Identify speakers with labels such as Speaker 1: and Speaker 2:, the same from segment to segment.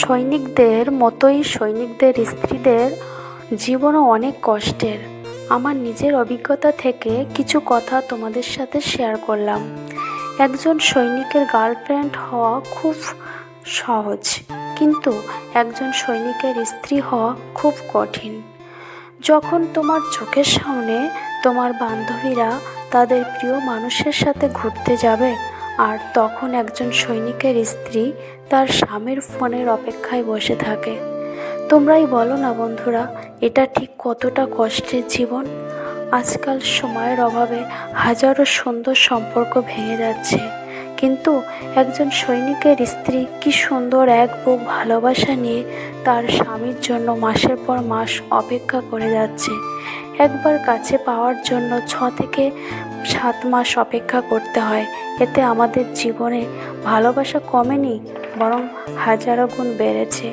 Speaker 1: সৈনিকদের মতোই সৈনিকদের স্ত্রীদের জীবনও অনেক কষ্টের। আমার নিজের অভিজ্ঞতা থেকে কিছু কথা তোমাদের সাথে শেয়ার করলাম। একজন সৈনিকের গার্লফ্রেন্ড হওয়া খুব সহজ, কিন্তু একজন সৈনিকের স্ত্রী হওয়া খুব কঠিন। যখন তোমার চোখের সামনে তোমার বান্ধবীরা তাদের প্রিয় মানুষের সাথে ঘুরতে যাবে আর তখন একজন সৈনিকের স্ত্রী তার স্বামীর ফোনের অপেক্ষায় বসে থাকে। তোমরাই বলো না বন্ধুরা, এটা ঠিক কতটা কষ্টের জীবন? আজকাল সময়ের অভাবে হাজারো সুন্দর সম্পর্ক ভেঙে যাচ্ছে। কিন্তু একজন সৈনিকের স্ত্রী কি সুন্দর এক বুক ভালোবাসা নিয়ে তার স্বামীর জন্য মাসের পর মাস অপেক্ষা করে যাচ্ছে। একবার কাছে পাওয়ার জন্য ছ থেকে সাত মাস অপেক্ষা করতে হয়। এতে আমাদের জীবনে ভালোবাসা কমেনি, বরং হাজারো গুণ বেড়েছে।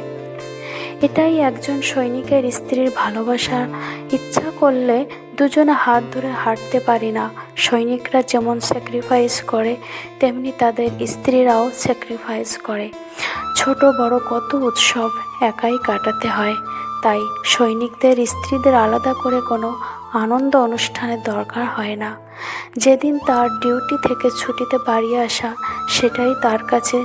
Speaker 1: এটাই একজন সৈনিকের স্ত্রীর ভালোবাসা। ইচ্ছা করলে দুজনে হাত ধরে হাঁটতে পারি না। সৈনিকরা যেমন স্যাক্রিফাইস করে, তেমনি তাদের স্ত্রীরাও স্যাক্রিফাইস করে। ছোট, বড় কত উৎসব একাই কাটাতে হয়। তাই সৈনিকদের, স্ত্রীদের আলাদা করে কোনো আনন্দ অনুষ্ঠানের দরকার হয় না। যেদিন তার ডিউটি থেকে ছুটিতে বাড়ি আসা, সেটাই তার কাছে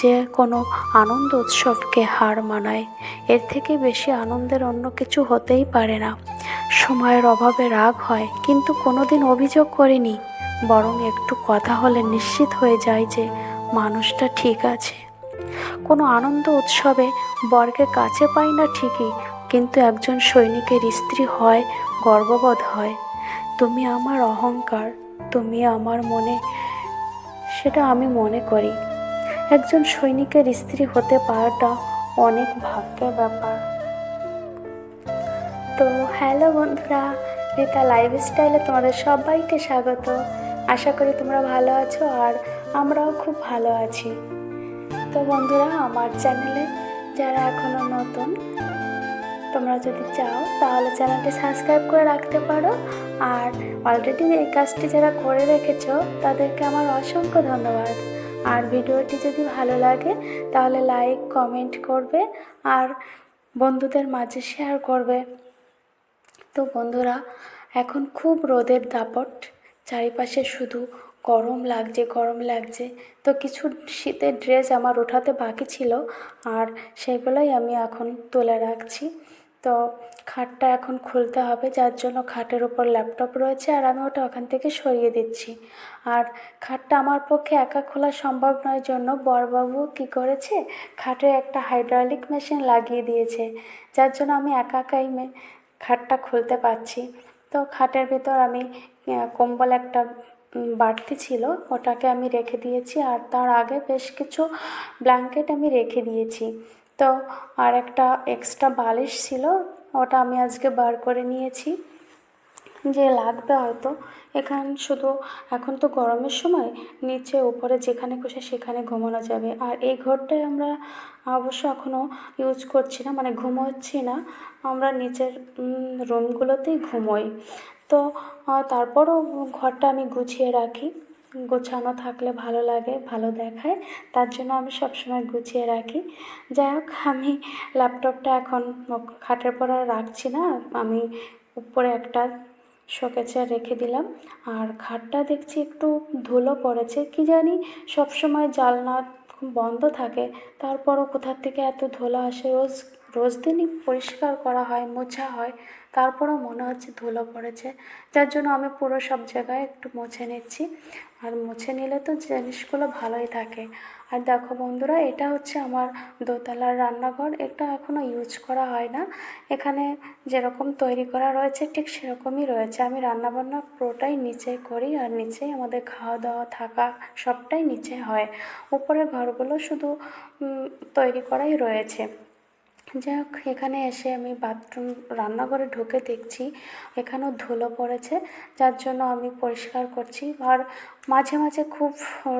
Speaker 1: যে কোনো আনন্দ উৎসবকে হার মানায়। এর থেকে বেশি আনন্দের অন্য কিছু হতেই পারে না। সময়ের অভাবে রাগ হয়, কিন্তু কোনোদিন অভিযোগ করিনি, বরং একটু কথা হলে নিশ্চিত হয়ে যায় যে মানুষটা ঠিক আছে। কোনো আনন্দ উৎসবে বরকে কাছে পাই না ঠিকই, কিন্তু একজন সৈনিকের স্ত্রী হয়, গর্ববোধ হয়। তুমি আমার অহংকার, তুমি আমার মনে, সেটা আমি মনে করি। একজন সৈনিকের স্ত্রী হতে পারাটা অনেক ভাগ্যের ব্যাপার। তো হ্যালো বন্ধুরা রীতা লাইফস্টাইলে তোমাদের সবাইকে স্বাগত। আশা করি তোমরা ভালো আছো আর আমরাও খুব ভালো আছি। তো বন্ধুরা, আমার চ্যানেলে যারা এখনও নতুন, তোমরা যদি চাও, তাহলে চ্যানেলটি সাবস্ক্রাইব করে রাখতে পারো। আর অলরেডি এই কাজটি যারা করে রেখেছো, তাদেরকে আমার অসংখ্য ধন্যবাদ। আর ভিডিওটি যদি ভালো লাগে, তাহলে লাইক, কমেন্ট করবে আর বন্ধুদের মাঝে শেয়ার করবে। তো বন্ধুরা, এখন খুব রোদের দাপট। চারিপাশে শুধু গরম লাগছে গরম লাগছে। তো কিছু শীতের ড্রেস আমার ওঠাতে বাকি ছিল আর সেগুলোই আমি এখন তুলে রাখছি। তো খাটটা এখন খুলতে হবে, যার জন্য খাটের উপর ল্যাপটপ রয়েছে আর আমি ওটা ওখান থেকে সরিয়ে দিচ্ছি। আর খাটটা আমার পক্ষে একা খোলা সম্ভব নয় জন্য বরবাবু কী করেছে? খাটে একটা হাইড্রোলিক মেশিন লাগিয়ে দিয়েছে, যার জন্য আমি একা একাই খাটটা খুলতে পারছি। তো খাটের ভিতর আমি কম্বল একটা বাড়তি ছিল, ওটাকে আমি রেখে দিয়েছি আর তার আগে বেশ কিছু ব্ল্যাঙ্কেট আমি রেখে দিয়েছি। তো আর একটা এক্সট্রা বালিশ ছিল, ওটা আমি আজকে বার করে নিয়েছি। যে লাগবে হয়তো। এখান শুধু এখন তো গরমের সময়, নিচে, উপরে যেখানে খুশি সেখানে ঘুমানো যাবে। আর এই ঘরটায় আমরা অবশ্য এখনও ইউজ করছি না মানে ঘুমোচ্ছি না। আমরা নিচের রুমগুলোতেই ঘুমোই। তো তারপরও ঘরটা আমি গুছিয়ে রাখি। গোছানো থাকলে ভালো লাগে, ভালো দেখায়। তার জন্য আমি সবসময় গুছিয়ে রাখি। যাই হোক, আমি ল্যাপটপটা এখন খাটের পর আর রাখছি না। আমি উপরে একটা শোকেচে রেখে দিলাম। আর খাটটা দেখছি একটু ধুলো পড়েছে। কি জানি সবসময় জালনা বন্ধ থাকে, তারপরও কোথার থেকে এত ধুলো আসে রোজ রোজ দিনই পরিষ্কার করা হয়, মোছা হয়, তারপরও মনে হচ্ছে ধুলো পড়েছে। যার জন্য আমি পুরো সব জায়গায় একটু মুছে নিচ্ছি। আর মুছে নিলে তো জিনিসগুলো ভালোই থাকে। আর দেখো বন্ধুরা, এটা হচ্ছে আমার দোতলার রান্নাঘর। এটা এখনও ইউজ করা হয় না। এখানে যেরকম তৈরি করা রয়েছে, ঠিক সেরকমই রয়েছে। আমি রান্নাবান্না পুরোটাই নিচে করি আর নিচেই আমাদের খাওয়া দাওয়া থাকা সবটাই নিচে হয়। উপরের ঘরগুলো শুধু তৈরি করাই রয়েছে। যাই হোক, এখানে এসে আমি বাথরুম রান্নাঘরে ঢুকে দেখছি, এখানেও ধুলো পড়েছে, যার জন্য আমি পরিষ্কার করছি। আর মাঝে মাঝে খুব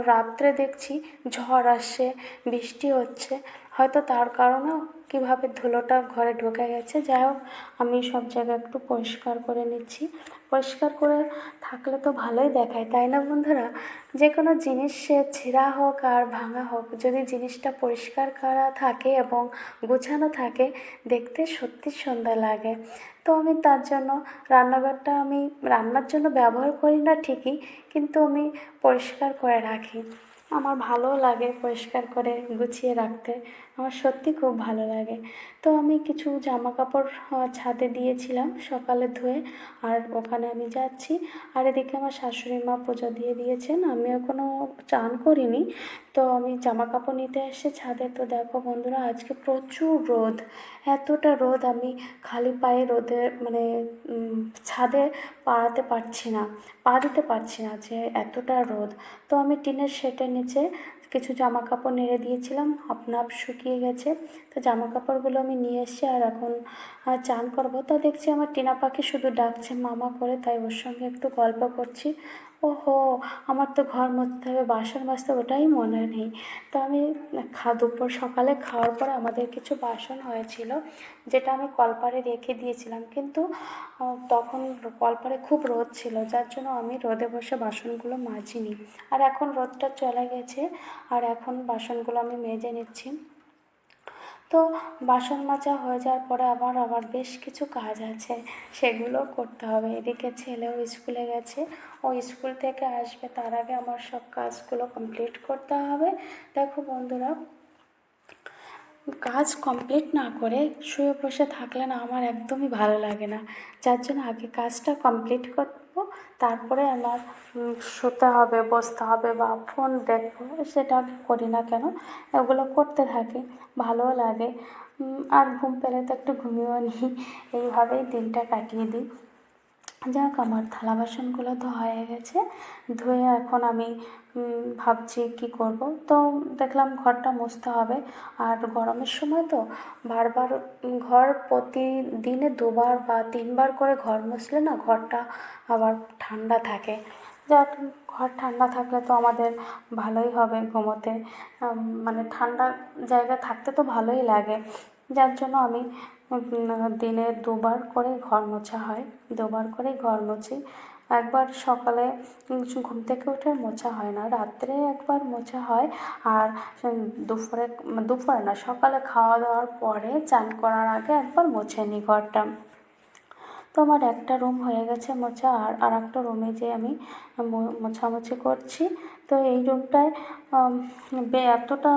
Speaker 1: রাত্রে দেখছি ঝড় আসছে, বৃষ্টি হচ্ছে। হয়তো তার কারণেও কীভাবে ধুলোটা ঘরে ঢুকে গেছে। যাই হোক, আমি সব জায়গা একটু পরিষ্কার করে নিচ্ছি। পরিষ্কার করে থাকলে তো ভালোই দেখায়, তাই না বন্ধুরা? যে কোনো জিনিস সে ছেঁড়া হোক আর ভাঙা হোক, যদি জিনিসটা পরিষ্কার করা থাকে এবং গোছানো থাকে, দেখতে সত্যি সুন্দর লাগে। তো আমি তার জন্য রান্নাঘরটা আমি রান্নার জন্য ব্যবহার করি না ঠিকই কিন্তু আমি পরিষ্কার করে রাখি। আমার ভালোও লাগে পরিষ্কার করে গুছিয়ে রাখতে। আমার সত্যি খুব ভালো লাগে। তো আমি কিছু জামা কাপড় ছাদে দিয়েছিলাম সকালে ধুয়ে। আর ওখানে আমি যাচ্ছি। আর এদিকে আমার শাশুড়ি মা পুজো দিয়ে দিয়েছেন। আমিও কোনো চান করিনি। তো আমি জামা কাপড় নিতে এসে ছাদে। তো দেখো বন্ধুরা, আজকে প্রচুর রোদ। এতটা রোদ আমি খালি পায়ে রোদে মানে ছাদে পাড়াতে পারছি না, পা দিতে পারছি না যে এতটা রোদ। তো আমি টিনের শেটের নিচে কিছু জামা কাপড় নেড়ে দিয়েছিলাম আপনা আপ শুকিয়ে গেছে। তো জামা কাপড়গুলো আমি নিয়ে এসেছি আর এখন চান করব। তো দেখছি আমার টিনা পাখি শুধু ডাকছে মামা করে, তাই ওর সঙ্গে একটু গল্প করছি। ওহো, আমার তো ঘর মুছতে হবে, বাসন মাজতে ওটাই মনে নেই। তো আমি খা, দুপুর সকালে খাওয়ার পরে আমাদের কিছু বাসন হয়েছিল, যেটা আমি কলপারে রেখে দিয়েছিলাম। কিন্তু তখন কলপারে খুব রোদ ছিল, যার জন্য আমি রোদে বসে বাসনগুলো মাজিনি। আর এখন রোদটা চলে গেছে, আর এখন বাসনগুলো আমি মেজে নিচ্ছি। তো বাসন মাজা হয়ে যাওয়ার পরে আবার আবার বেশ কিছু কাজ আছে। সেগুলো করতে হবে। এদিকে ছেলেও স্কুলে গেছে। ও স্কুল থেকে আসবে, তার আগে আমার সব কাজগুলো কমপ্লিট করতে হবে। দেখো বন্ধুরা, কাজ কমপ্লিট না করে শুয়ে বসে থাকলে না আমার একদমই ভালো লাগে না। যার জন্য আগে কাজটা কমপ্লিট করব তারপরে আমার শুতে হবে, বসতে হবে বা ফোন দেখব, সেটা করি না কেন? ওগুলো করতে থাকি, ভালোও লাগে। আর ঘুম পেলে তো একটু ঘুমিয়েও নিই। এইভাবেই দিনটা কাটিয়ে দিই। যাক, আমার থালা বাসনগুলো তো হয়ে গেছে। ধুয়ে এখন আমি ভাবছি কি করব। তো দেখলাম ঘরটা মুছতে হবে। আর গরমের সময় তো বারবার ঘর প্রতিদিনে দুবার বা তিনবার করে ঘর মুছলে না ঘরটা আবার ঠান্ডা থাকে। যাক, ঘর ঠান্ডা থাকলে তো আমাদের ভালোই হবে ঘুমোতে। মানে ঠান্ডা জায়গা থাকতে তো ভালোই লাগে। যার জন্য আমি দিনে দুবার করে ঘর মোছা হয়। দুবার করে ঘর মুছি। একবার সকালে ঘুম থেকে উঠে মোছা হয় না। রাত্রে একবার মোছা হয় আর দুপুরে দুপুরে না, সকালে খাওয়া দাওয়ার পরে চান করার আগে একবার মুছে নিই ঘরটা। তো আমার একটা রুম হয়ে গেছে মোছা আর আর একটা রুমে যে আমি মোছামুছি করছি। তো এই রুমটায় এতটা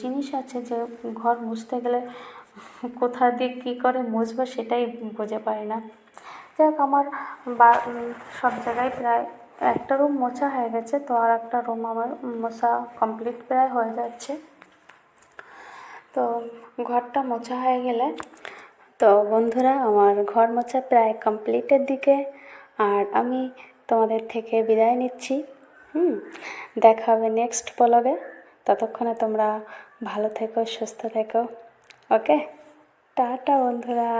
Speaker 1: জিনিস আছে যে ঘর মুছতে গেলে কোথা দিয়ে কী করে মুছবো সেটাই বুঝে পাই না। যাক, আমার বা সব জায়গায় প্রায় একটা রুম মোছা হয়ে গেছে, তো আর একটা রুম আমার মোছা কমপ্লিট প্রায় হয়ে যাচ্ছে। তো ঘরটা মোছা হয়ে গেলে, তো বন্ধুরা আমার ঘর মোছা প্রায় কমপ্লিটের দিকে, আর আমি তোমাদের থেকে বিদায় নিচ্ছি। হুম, দেখা হবে নেক্সট ব্লগে ততক্ষণে তোমরা ভালো থেকো, সুস্থ থেকো। ওকে টাটা বন্ধুরা